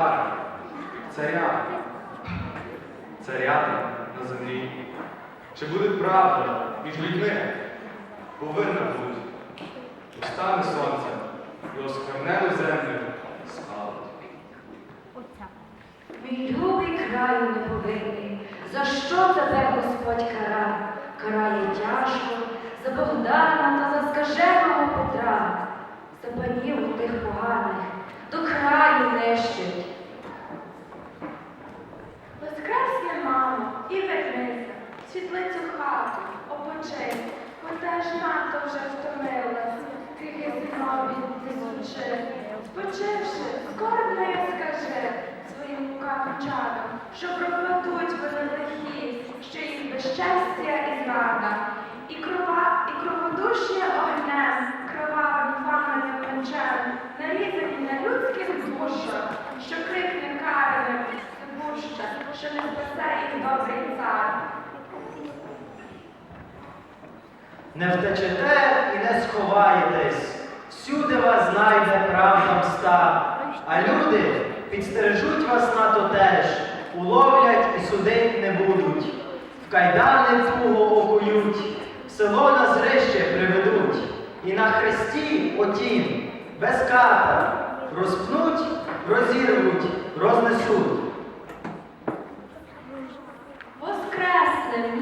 кара, царя, царяти на землі. Чи буде правда між людьми? Повинна бути. Устане сонця і осквернену землю спалить. Мій любий краю неповинний, за що тебе Господь карав? Карає тяжко за Богдана опочи, бо теж надто вже втомилась, крики синові несучи. Спочивши, скорбно я скажи своїм мукам чадам, що пропадуть вони лихі, що їх безщастя і зрада, і крова, і кроводушня огнем, кровавим пламенем мечем, нарізані на людських душах, що крикне караним, Буща, що не спасе їх добрий цар не втечете і не сховаєтесь, всюди вас знайде правда мста, а люди підстережуть вас на то теж, уловлять і судить не будуть, в кайдани туго окують, в село на зрище приведуть, і на хресті отім, без ката, розпнуть, розірвуть, рознесуть. Воскресне,